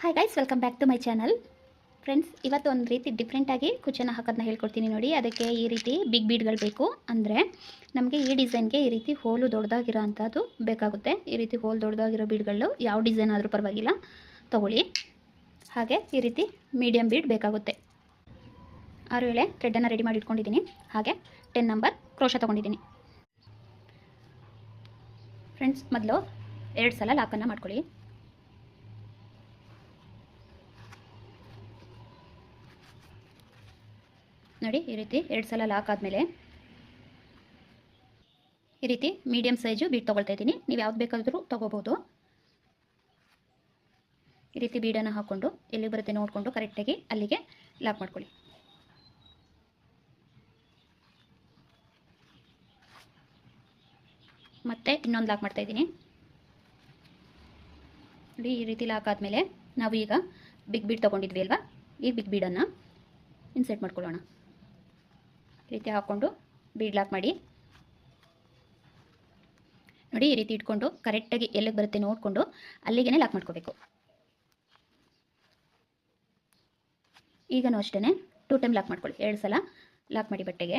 Hi guys welcome back to my channel friends ಇವತ್ತು ಒಂದು ರೀತಿ ಡಿಫ್ರೆಂಟಾಗಿ ಕುಚನ ಹಾಕೋದನ್ನ ಹೇಳ್ಕೊಡ್ತೀನಿ ನೋಡಿ. ಅದಕ್ಕೆ ಈ ರೀತಿ ಬಿಗ್ ಬೀಡ್ಗಳು ಬೇಕು. ಅಂದರೆ ನಮಗೆ ಈ ಡಿಸೈನ್ಗೆ ಈ ರೀತಿ ಹೋಲು ದೊಡ್ಡದಾಗಿರೋ ಅಂಥದ್ದು ಬೇಕಾಗುತ್ತೆ. ಈ ರೀತಿ ಹೋಲ್ ದೊಡ್ಡದಾಗಿರೋ ಬೀಡ್ಗಳು ಯಾವ ಡಿಸೈನ್ ಆದರೂ ಪರವಾಗಿಲ್ಲ. ತಗೊಳ್ಳಿ. ಹಾಗೆ ಈ ರೀತಿ ಮೀಡಿಯಮ್ ಬೀಡ್ ಬೇಕಾಗುತ್ತೆ. ಆರು ವೇಳೆ ಥ್ರೆಡ್ಡನ್ನು ರೆಡಿ ಮಾಡಿ ಇಟ್ಕೊಂಡಿದ್ದೀನಿ. ಹಾಗೆ ಟೆನ್ ನಂಬರ್ ಕ್ರೋಶ ತೊಗೊಂಡಿದ್ದೀನಿ. ಫ್ರೆಂಡ್ಸ್ ಮೊದಲು ಎರಡು ಸಲ ಲಾಕನ್ನು ಮಾಡ್ಕೊಳ್ಳಿ. ನೋಡಿ, ಈ ರೀತಿ ಎರಡು ಸಲ ಲಾಕ್ ಆದಮೇಲೆ ಈ ರೀತಿ ಮೀಡಿಯಮ್ ಸೈಜು ಬೀಡ್ ತೊಗೊಳ್ತಾ ಇದ್ದೀನಿ. ನೀವು ಯಾವ್ದು ಬೇಕಾದರೂ ತೊಗೋಬೋದು. ಈ ರೀತಿ ಬೀಡನ್ನು ಹಾಕ್ಕೊಂಡು ಎಲ್ಲಿ ಬರುತ್ತೆ ನೋಡಿಕೊಂಡು ಕರೆಕ್ಟಾಗಿ ಅಲ್ಲಿಗೆ ಲಾಕ್ ಮಾಡ್ಕೊಳ್ಳಿ. ಮತ್ತೆ ಇನ್ನೊಂದು ಲಾಕ್ ಮಾಡ್ತಾ ಇದ್ದೀನಿ. ನೋಡಿ, ಈ ರೀತಿ ಲಾಕ್ ಆದಮೇಲೆ ನಾವು ಈಗ ಬಿಗ್ ಬೀಡ್ ತೊಗೊಂಡಿದ್ವಿ ಅಲ್ವಾ? ಈ ಬಿಗ್ ಬೀಡನ್ನು ಇನ್ಸೆಟ್ ಮಾಡ್ಕೊಳ್ಳೋಣ. ರೀತಿ ಹಾಕ್ಕೊಂಡು ಬೀಡ್ ಲಾಕ್ ಮಾಡಿ. ನೋಡಿ, ಈ ರೀತಿ ಇಟ್ಕೊಂಡು ಕರೆಕ್ಟಾಗಿ ಎಲ್ಲಿಗೆ ಬರುತ್ತೆ ನೋಡಿಕೊಂಡು ಅಲ್ಲಿಗೆ ಲಾಕ್ ಮಾಡ್ಕೋಬೇಕು. ಈಗನೂ ಅಷ್ಟೇ ಟೂ ಟೈಮ್ ಲಾಕ್ ಮಾಡ್ಕೊಳ್ಳಿ. ಎರಡು ಸಲ ಲಾಕ್ ಮಾಡಿ ಬಟ್ಟೆಗೆ.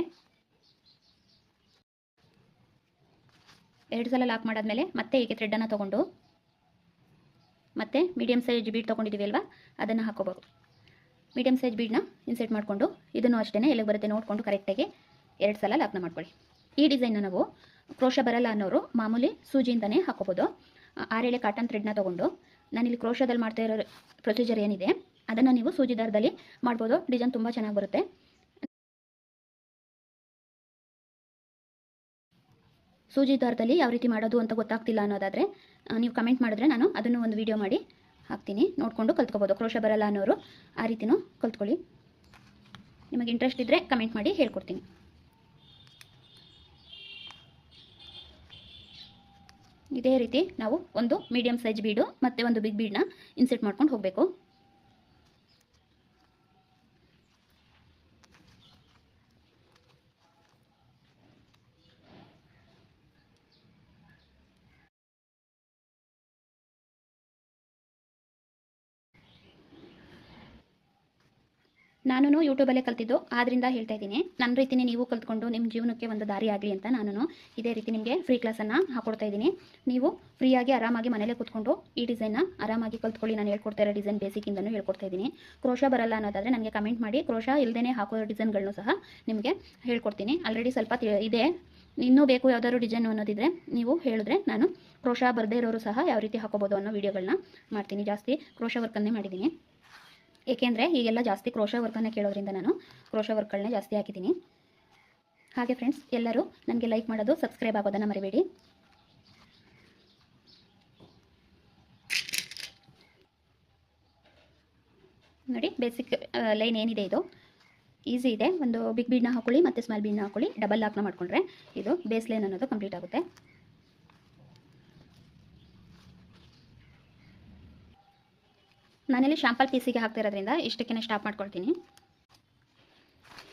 ಎರಡು ಸಲ ಲಾಕ್ ಮಾಡಾದ್ಮೇಲೆ ಮತ್ತೆ ಹೀಗೆ ಥ್ರೆಡ್ಡನ್ನು ತೊಗೊಂಡು ಮತ್ತೆ ಮೀಡಿಯಮ್ ಸೈಜ್ ಬೀಡ್ ತೊಗೊಂಡಿದ್ದೀವಿ ಅಲ್ವಾ? ಅದನ್ನು ಹಾಕೋಬೋದು ಮೀಡಿಯಮ್ ಸೈಜ್ ಬೀಡ್ನ ಇನ್ಸೆಟ್ ಮಾಡಿಕೊಂಡು, ಇದನ್ನು ಅಷ್ಟೇ ಎಲ್ಲಿಗೆ ಬರುತ್ತೆ ನೋಡಿಕೊಂಡು ಕರೆಕ್ಟಾಗಿ ಎರಡು ಸಲ ಲಾಕ್ನ ಮಾಡ್ಕೊಳ್ಳಿ. ಈ ಡಿಸೈನ್ನ ನಾವು ಕ್ರೋಶ ಬರಲ್ಲ ಅನ್ನೋರು ಮಾಮೂಲಿ ಸೂಜಿಯಿಂದನೇ ಹಾಕೋಬೋದು. ಆರೇಳೆ ಕಾಟನ್ ಥ್ರೆಡ್ನ ತೊಗೊಂಡು ನಾನಿಲ್ಲಿ ಕ್ರೋಶದಲ್ಲಿ ಮಾಡ್ತಾ ಇರೋ ಪ್ರೊಸೀಜರ್ ಏನಿದೆ, ಅದನ್ನು ನೀವು ಸೂಜಿ ದಾರದಲ್ಲಿ ಮಾಡ್ಬೋದು. ಡಿಸೈನ್ ತುಂಬ ಚೆನ್ನಾಗಿ ಬರುತ್ತೆ. ಸೂಜಿ ದಾರದಲ್ಲಿ ಯಾವ ರೀತಿ ಮಾಡೋದು ಅಂತ ಗೊತ್ತಾಗ್ತಿಲ್ಲ ಅನ್ನೋದಾದರೆ ನೀವು ಕಮೆಂಟ್ ಮಾಡಿದ್ರೆ ನಾನು ಅದನ್ನು ಒಂದು ವಿಡಿಯೋ ಮಾಡಿ ಹಾಕ್ತೀನಿ. ನೋಡಿಕೊಂಡು ಕಲ್ತ್ಕೋಬೋದು. ಕ್ರೋಶ ಬರಲ್ಲ ಅನ್ನೋರು ಆ ರೀತಿನೂ ಕಲ್ತ್ಕೊಳ್ಳಿ. ನಿಮಗೆ ಇಂಟ್ರೆಸ್ಟ್ ಇದ್ದರೆ ಕಮೆಂಟ್ ಮಾಡಿ ಹೇಳ್ಕೊಡ್ತೀನಿ. ಇದೇ ರೀತಿ ನಾವು ಒಂದು ಮೀಡಿಯಮ್ ಸೈಜ್ ಬೀಡು ಮತ್ತು ಒಂದು ಬಿಗ್ ಬೀಡನ್ನ ಇನ್ಸೆಟ್ ಮಾಡ್ಕೊಂಡು ಹೋಗಬೇಕು. ನಾನು ಯೂಟ್ಯೂಬಲ್ಲೇ ಕಲ್ತಿದ್ದು ಆದ್ದರಿಂದ ಹೇಳ್ತಾ ಇದ್ದೀನಿ. ನನ್ನ ರೀತಿನೇ ನೀವು ಕಲ್ತ್ಕೊಂಡು ನಿಮ್ಮ ಜೀವನಕ್ಕೆ ಒಂದು ದಾರಿ ಆಗಲಿ ಅಂತ ನಾನು ಇದೇ ರೀತಿ ನಿಮಗೆ ಫ್ರೀ ಕ್ಲಾಸನ್ನು ಹಾಕೊಡ್ತಾ ಇದ್ದೀನಿ. ನೀವು ಫ್ರೀಯಾಗಿ ಆರಾಮಾಗಿ ಮನೇಲೇ ಕೂತ್ಕೊಂಡು ಈ ಡಿಸೈನ್ನ ಆರಾಮಾಗಿ ಕಲ್ತ್ಕೊಳ್ಳಿ. ನಾನು ಹೇಳ್ಕೊಡ್ತಾ ಇರೋ ಡಿಸೈನ್ ಬೇಸಿಕ್ಕಿಂದನೂ ಹೇಳ್ಕೊಡ್ತಾ ಇದ್ದೀನಿ. ಕ್ರೋಶ ಬರಲ್ಲ ಅನ್ನೋದಾದರೆ ನನಗೆ ಕಮೆಂಟ್ ಮಾಡಿ. ಕ್ರೋಶ ಇಲ್ಲದೇ ಹಾಕೋ ಡಿಸೈನ್ಗಳನ್ನು ಸಹ ನಿಮಗೆ ಹೇಳ್ಕೊಡ್ತೀನಿ. ಆಲ್ರೆಡಿ ಸ್ವಲ್ಪ ಇದೆ. ಇನ್ನೂ ಬೇಕು ಯಾವ್ದಾದ್ರು ಡಿಸೈನ್ ಅನ್ನೋದಿದ್ರೆ ನೀವು ಹೇಳಿದ್ರೆ ನಾನು ಕ್ರೋಶ ಬರದೇ ಇರೋರು ಸಹ ಯಾವ ರೀತಿ ಹಾಕೋಬೋದು ಅನ್ನೋ ವೀಡಿಯೋಗಳನ್ನ ಮಾಡ್ತೀನಿ. ಜಾಸ್ತಿ ಕ್ರೋಶ ವರ್ಕನ್ನೇ ಮಾಡಿದ್ದೀನಿ. ಏಕೆಂದರೆ ಈಗೆಲ್ಲ ಜಾಸ್ತಿ ಕ್ರೋಶ ವರ್ಕನ್ನು ಕೇಳೋದ್ರಿಂದ ನಾನು ಕ್ರೋಶ ವರ್ಕ್ಗಳನ್ನೇ ಜಾಸ್ತಿ ಹಾಕಿದ್ದೀನಿ. ಹಾಗೆ ಫ್ರೆಂಡ್ಸ್ ಎಲ್ಲರೂ ನನಗೆ ಲೈಕ್ ಮಾಡೋದು ಸಬ್ಸ್ಕ್ರೈಬ್ ಆಗೋದನ್ನು ಮರಿಬೇಡಿ. ನೋಡಿ ಬೇಸಿಕ್ ಲೈನ್ ಏನಿದೆ ಇದು? ಈಸಿ ಇದೆ. ಒಂದು ಬಿಗ್ ಬೀಡ್ನ ಹಾಕೊಳ್ಳಿ, ಮತ್ತು ಸ್ಮಾಲ್ ಬೀಡ್ನ ಹಾಕೊಳ್ಳಿ. ಡಬಲ್ ಲಾಕ್ನ ಮಾಡಿಕೊಂಡ್ರೆ ಇದು ಬೇಸ್ ಲೈನ್ ಅನ್ನೋದು ಕಂಪ್ಲೀಟ್ ಆಗುತ್ತೆ. ನಾನಿಲ್ಲಿ ಶಾಂಪಲ್ ಪೀಸಿಗೆ ಹಾಕ್ತಿರೋದ್ರಿಂದ ಇಷ್ಟಕ್ಕೆ ಸ್ಟಾಪ್ ಮಾಡ್ಕೊಳ್ತೀನಿ.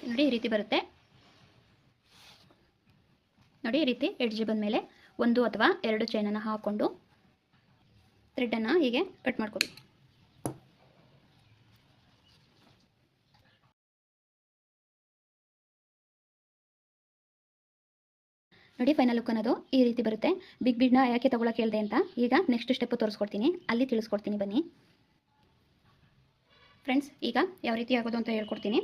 ನೋಡಿ ಈ ರೀತಿ ಬರುತ್ತೆ. ನೋಡಿ ಈ ರೀತಿ ಎಡ್ಜ್ ಬಂದಮೇಲೆ ಒಂದು ಅಥವಾ ಎರಡು ಚೈನನ್ನು ಹಾಕ್ಕೊಂಡು ಥ್ರೆಡನ್ನು ಹೀಗೆ ಕಟ್ ಮಾಡ್ಕೊಡಿ. ನೋಡಿ ಫೈನಲ್ ಲುಕ್ ಅನ್ನೋದು ಈ ರೀತಿ ಬರುತ್ತೆ. ಬಿಗ್ ಬಿಡ್ನ ಯಾಕೆ ತಗೊಳಕ್ಕೆ ಹೇಳಿದೆ ಅಂತ ಈಗ ನೆಕ್ಸ್ಟ್ ಸ್ಟೆಪ್ ತೋರಿಸ್ಕೊಡ್ತೀನಿ. ಅಲ್ಲಿ ತಿಳಿಸ್ಕೊಡ್ತೀನಿ ಬನ್ನಿ. ಫ್ರೆಂಡ್ಸ್ ಈಗ ಯಾವ ರೀತಿ ಆಗೋದು ಅಂತ ಹೇಳ್ಕೊಡ್ತೀನಿ.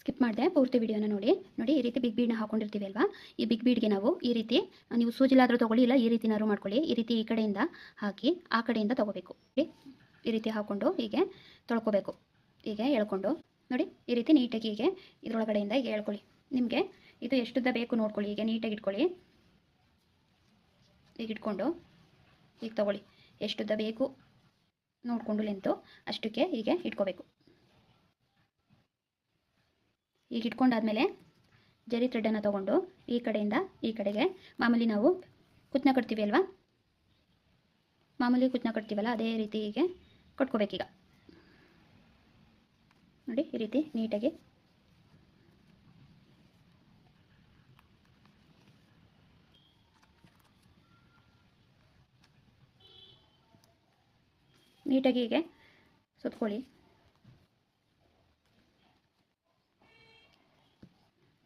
ಸ್ಕಿಪ್ ಮಾಡಿದೆ, ಪೂರ್ತಿ ವಿಡಿಯೋನ ನೋಡಿ. ನೋಡಿ, ಈ ರೀತಿ ಬಿಗ್ ಬೀಡ್ನ ಹಾಕೊಂಡಿರ್ತೀವಿ ಅಲ್ವಾ? ಈ ಬಿಗ್ ಬೀಡ್ಗೆ ನಾವು ಈ ರೀತಿ, ನೀವು ಸೂಜಿಲಾದರೂ ತೊಗೊಳ್ಳಿ, ಇಲ್ಲ ಈ ರೀತಿನಾದ್ರು ಮಾಡ್ಕೊಳ್ಳಿ. ಈ ರೀತಿ ಈ ಕಡೆಯಿಂದ ಹಾಕಿ, ಆ ಕಡೆಯಿಂದ ತೊಗೋಬೇಕು. ಈ ರೀತಿ ಹಾಕ್ಕೊಂಡು ಹೀಗೆ ತೊಳ್ಕೊಬೇಕು. ಹೀಗೆ ಎಳ್ಕೊಂಡು, ನೋಡಿ, ಈ ರೀತಿ ನೀಟಾಗಿ ಹೀಗೆ ಇದರೊಳಗಡೆಯಿಂದ ಹೀಗೆ ಹೇಳ್ಕೊಳ್ಳಿ ನಿಮಗೆ ಇದು ಎಷ್ಟುದ್ದ ಬೇಕು ನೋಡ್ಕೊಳ್ಳಿ. ಹೀಗೆ ನೀಟಾಗಿ ಇಟ್ಕೊಳ್ಳಿ. ಈಗ ಇಟ್ಕೊಂಡು ಈಗ ತೊಗೊಳ್ಳಿ. ಎಷ್ಟುದ್ದ ಬೇಕು ನೋಡಿಕೊಂಡು ಲೆಂತು ಅಷ್ಟಕ್ಕೆ ಹೀಗೆ ಇಟ್ಕೋಬೇಕು. ಈಗ ಇಟ್ಕೊಂಡಾದ್ಮೇಲೆ ಜರಿ ಥ್ರೆಡನ್ನು ತೊಗೊಂಡು ಈ ಕಡೆಯಿಂದ ಈ ಕಡೆಗೆ ಮಾಮೂಲಿ ನಾವು ಕುತ್ನ ಕಟ್ತೀವಿ ಅಲ್ವಾ? ಮಾಮೂಲಿ ಕುತ್ನ ಕಟ್ತೀವಲ್ಲ, ಅದೇ ರೀತಿ ಹೀಗೆ ಕಟ್ಕೋಬೇಕೀಗ. ನೋಡಿ ಈ ರೀತಿ ನೀಟಾಗಿ ನೀಟಾಗಿ ಹೀಗೆ ಸುತ್ಕೊಳ್ಳಿ.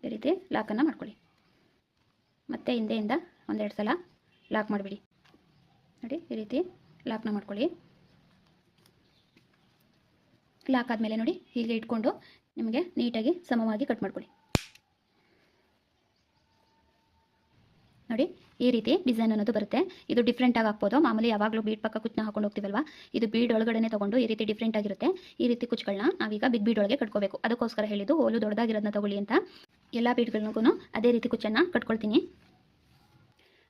ಈ ರೀತಿ ಲಾಕನ್ನು ಮಾಡ್ಕೊಳ್ಳಿ. ಮತ್ತೆ ಹಿಂದೆಯಿಂದ ಒಂದೆರಡು ಸಲ ಲಾಕ್ ಮಾಡಿಬಿಡಿ. ನೋಡಿ, ಈ ರೀತಿ ಲಾಕ್ನ ಮಾಡ್ಕೊಳ್ಳಿ. ಲಾಕ್ ಆದಮೇಲೆ ನೋಡಿ, ಹೀಗೆ ಇಟ್ಕೊಂಡು ನಿಮಗೆ ನೀಟಾಗಿ ಸಮವಾಗಿ ಕಟ್ ಮಾಡ್ಕೊಳ್ಳಿ. ನೋಡಿ, ಈ ರೀತಿ ಡಿಸೈನ್ ಅನ್ನೋದು ಬರುತ್ತೆ. ಇದು ಡಿಫ್ರೆಂಟ್ ಆಗಿ ಹಾಕ್ಬೋದು. ಮಾಮೂಲಿ ಯಾವಾಗಲೂ ಬೀಡ್ ಪಕ್ಕ ಕುಚ್ಚನ್ನ ಹಾಕೊಂಡು ಹೋಗ್ತೀವಲ್ವಾ? ಇದು ಬೀಡ್ ಒಳಗಡೆ ತಗೊಂಡು ಈ ರೀತಿ ಡಿಫ್ರೆಂಟ್ ಆಗಿರುತ್ತೆ. ಈ ರೀತಿ ಕುಚ್ಚುಗಳನ್ನ ನಾವೀಗ ಬಿಗ್ ಬೀಡ್ ಒಳಗೆ ಕಟ್ಕೋಬೇಕು. ಅದಕ್ಕೋಸ್ಕರ ಹೇಳಿದ್ದು ಹೋಲು ದೊಡ್ಡದಾಗಿರೋದನ್ನ ತಗೊಳ್ಳಿ ಅಂತ. ಎಲ್ಲ ಬೀಡ್ಗಳಿಗೂ ಅದೇ ರೀತಿ ಕುಚ್ಚನ್ನು ಕಟ್ಕೊಳ್ತೀನಿ.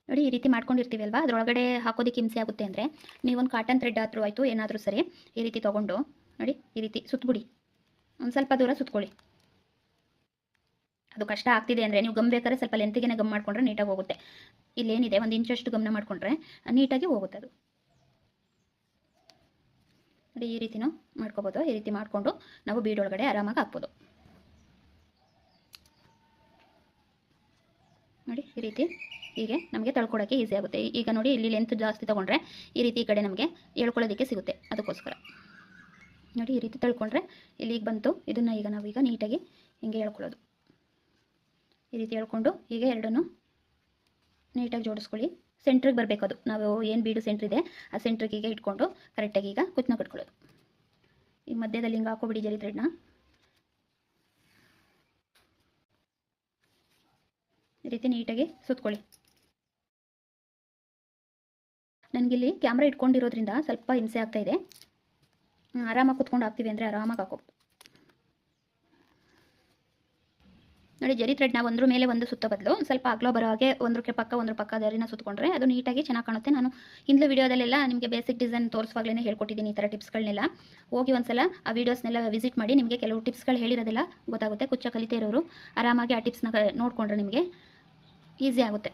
ನೋಡಿ, ಈ ರೀತಿ ಮಾಡ್ಕೊಂಡಿರ್ತೀವಿ ಅಲ್ವಾ ಅದರೊಳಗಡೆ ಹಾಕೋದಕ್ಕೆ ಹಿಂಸೆ ಆಗುತ್ತೆ ಅಂದರೆ ನೀವೊಂದು ಕಾಟನ್ ಥ್ರೆಡ್ ಆದರೂ ಆಯಿತು, ಏನಾದರೂ ಸರಿ, ಈ ರೀತಿ ತೊಗೊಂಡು ನೋಡಿ, ಈ ರೀತಿ ಸುತ್ತಬಿಡಿ ಒಂದು ಸ್ವಲ್ಪ ದೂರ ಸುತ್ಕೊಳ್ಳಿ. ಅದು ಕಷ್ಟ ಆಗ್ತಿದೆ ಅಂದರೆ ನೀವು ಗಮ್ ಬೇಕಾದ್ರೆ ಸ್ವಲ್ಪ ಲೆಂತಿಗೆನೇ ಗಮ್ ಮಾಡಿಕೊಂಡ್ರೆ ನೀಟಾಗಿ ಹೋಗುತ್ತೆ. ಇಲ್ಲೇನಿದೆ, ಒಂದು ಇಂಚಷ್ಟು ಗಮನ ಮಾಡಿಕೊಂಡ್ರೆ ನೀಟಾಗಿ ಹೋಗುತ್ತೆ ಅದು. ನೋಡಿ, ಈ ರೀತಿನೂ ಮಾಡ್ಕೋಬೋದು, ಈ ರೀತಿ ಮಾಡಿಕೊಂಡು ನಾವು ಬೀಡೊಳಗಡೆ ಆರಾಮಾಗಿ ಹಾಕ್ಬೋದು. ನೋಡಿ, ಈ ರೀತಿ ಹೀಗೆ ನಮಗೆ ತಳ್ಕೊಡೋಕ್ಕೆ ಈಸಿ ಆಗುತ್ತೆ. ಈಗ ನೋಡಿ, ಇಲ್ಲಿ ಲೆಂತ್ ಜಾಸ್ತಿ ತೊಗೊಂಡ್ರೆ ಈ ರೀತಿ ಈ ಕಡೆ ನಮಗೆ ಹೇಳ್ಕೊಳ್ಳೋದಕ್ಕೆ ಸಿಗುತ್ತೆ ಅದಕ್ಕೋಸ್ಕರ. ನೋಡಿ, ಈ ರೀತಿ ತಳ್ಕೊಂಡ್ರೆ ಇಲ್ಲಿಗೆ ಬಂತು. ಇದನ್ನು ಈಗ ನಾವೀಗ ನೀಟಾಗಿ ಹಿಂಗೆ ಹೇಳ್ಕೊಳ್ಳೋದು ಈ ರೀತಿ ಹೇಳ್ಕೊಂಡು ಹೀಗೆ ಎರಡನ್ನು ನೀಟಾಗಿ ಜೋಡಿಸ್ಕೊಳ್ಳಿ. ಸೆಂಟ್ರಿಗೆ ಬರಬೇಕು ಅದು. ನಾವು ಏನು ಬೀಡು ಸೆಂಟ್ರ್ ಇದೆ, ಆ ಸೆಂಟ್ರಿಗೆ ಈಗ ಇಟ್ಕೊಂಡು ಕರೆಕ್ಟಾಗಿ ಈಗ ಕುತ್ನ ಕಟ್ಕೊಳ್ಳೋದು. ಈ ಮಧ್ಯದಲ್ಲಿ ಹಿಂಗೆ ಹಾಕೋಬಿಡಿ ಜರಿ ಥ್ರೆಡ್ನ ಈ ರೀತಿ ನೀಟಾಗಿ ಸುತ್ಕೊಳ್ಳಿ. ನನಗಿಲ್ಲಿ ಕ್ಯಾಮ್ರಾ ಇಟ್ಕೊಂಡಿರೋದ್ರಿಂದ ಸ್ವಲ್ಪ ಹಿಂಸೆ ಆಗ್ತಾ ಇದೆ. ಆರಾಮಾಗಿ ಕುತ್ಕೊಂಡು ಹಾಕ್ತೀವಿ ಅಂದರೆ ಆರಾಮಾಗಿ ಹಾಕೋಬೋದು ನೋಡಿ, ಜರಿ ಥ್ರೆಡ್ನ ಒಂದ್ರ ಮೇಲೆ ಒಂದು ಸುತ್ತ ಬದಲು, ಸ್ವಲ್ಪ ಅಗ್ಲೋ ಬರೋ ಹಾಗೆ ಒಂದ್ರಕ್ಕೆ ಪಕ್ಕ, ಒಂದ್ರ ಪಕ್ಕ ದರಿನ ಸುತ್ತಕೊಂಡ್ರೆ ಅದು ನೀಟಾಗಿ ಚೆನ್ನಾಗಿ ಕಾಣುತ್ತೆ. ನಾನು ಹಿಂದಿನ ವೀಡಿಯೋದಲ್ಲೆಲ್ಲ ನಿಮಗೆ ಬೇಸಿಕ್ ಡಿಸೈನ್ ತೋರಿಸುವಾಗಲೇ ಹೇಳ್ಕೊಟ್ಟಿದ್ದೀನಿ ಈ ಥರ ಟಿಪ್ಸ್ಗಳನ್ನೆಲ್ಲ ಹೋಗಿ ಒಂದ್ಸಲ ಆ ವೀಡಿಯೋಸ್ನೆಲ್ಲ ವಿಸಿಟ್ ಮಾಡಿ, ನಿಮಗೆ ಕೆಲವು ಟಿಪ್ಸ್ಗಳು ಹೇಳಿರೋದೆಲ್ಲ ಗೊತ್ತಾಗುತ್ತೆ. ಕುಚ್ಚ ಕಲಿತಾ ಇರೋರು, ಆರಾಮಾಗಿ ಆ ಟಿಪ್ಸ್ನ ನೋಡಿಕೊಂಡ್ರೆ ನಿಮಗೆ ಈಸಿ ಆಗುತ್ತೆ.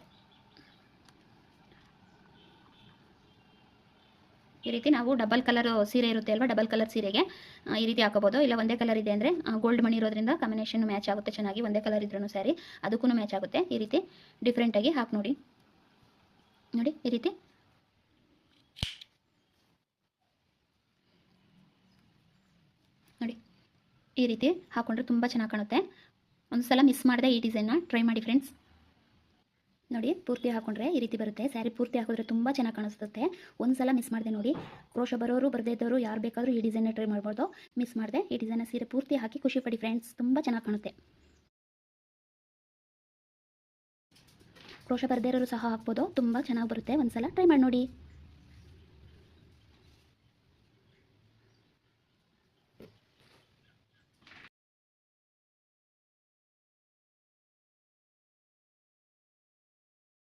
ಈ ರೀತಿ ನಾವು ಡಬಲ್ ಕಲರ್ ಸೀರೆ ಇರುತ್ತೆ ಅಲ್ವಾ? ಡಬಲ್ ಕಲರ್ ಸೀರೆಗೆ ಈ ರೀತಿ ಹಾಕೋಬೋದು. ಇಲ್ಲ ಒಂದೇ ಕಲರ್ ಇದೆ ಅಂದರೆ ಗೋಲ್ಡ್ ಮಣಿ ಇರೋದ್ರಿಂದ ಕಾಂಬಿನೇಷನ್ ಮ್ಯಾಚ್ ಆಗುತ್ತೆ ಚೆನ್ನಾಗಿ. ಒಂದೇ ಕಲರ್ ಇದ್ರೂ ಸ್ಯಾರಿ ಅದಕ್ಕೂ ಮ್ಯಾಚ್ ಆಗುತ್ತೆ. ಈ ರೀತಿ ಡಿಫ್ರೆಂಟಾಗಿ ಹಾಕಿ ನೋಡಿ. ನೋಡಿ, ಈ ರೀತಿ. ನೋಡಿ, ಈ ರೀತಿ ಹಾಕೊಂಡ್ರೆ ತುಂಬ ಚೆನ್ನಾಗಿ ಕಾಣುತ್ತೆ. ಒಂದು ಸಲ ಮಿಸ್ ಮಾಡಿದೆ ಈ ಡಿಸೈನ್ನ ಟ್ರೈ ಮಾಡಿ ಫ್ರೆಂಡ್ಸ್ ನೋಡಿ, ಪೂರ್ತಿ ಹಾಕೊಂಡ್ರೆ ಈ ರೀತಿ ಬರುತ್ತೆ. ಸ್ಯಾರಿ ಪೂರ್ತಿ ಹಾಕಿದ್ರೆ ತುಂಬ ಚೆನ್ನಾಗಿ ಕಾಣಿಸುತ್ತೆ. ಒಂದು ಸಲ ಮಿಸ್ ಮಾಡಿದೆ ನೋಡಿ. ಕ್ರೋಶ ಬರೋರು, ಬರದೇ ಇದ್ದವರು ಯಾರು ಬೇಕಾದರೂ ಈ ಡಿಸೈನ್ ಟ್ರೈ ಮಾಡ್ಬೋದು. ಮಿಸ್ ಮಾಡಿದೆ. ಈ ಡಿಸೈನ್ ಸೀರೆ ಪೂರ್ತಿ ಹಾಕಿ ಖುಷಿ ಪಡಿ ಫ್ರೆಂಡ್ಸ್ ತುಂಬ ಚೆನ್ನಾಗಿ ಕಾಣುತ್ತೆ. ಕ್ರೋಶ ಬರದೇ ಇರೋರು ಸಹ ಹಾಕ್ಬೋದು. ತುಂಬ ಚೆನ್ನಾಗಿ ಬರುತ್ತೆ. ಒಂದು ಸಲ ಟ್ರೈ ಮಾಡಿ ನೋಡಿ.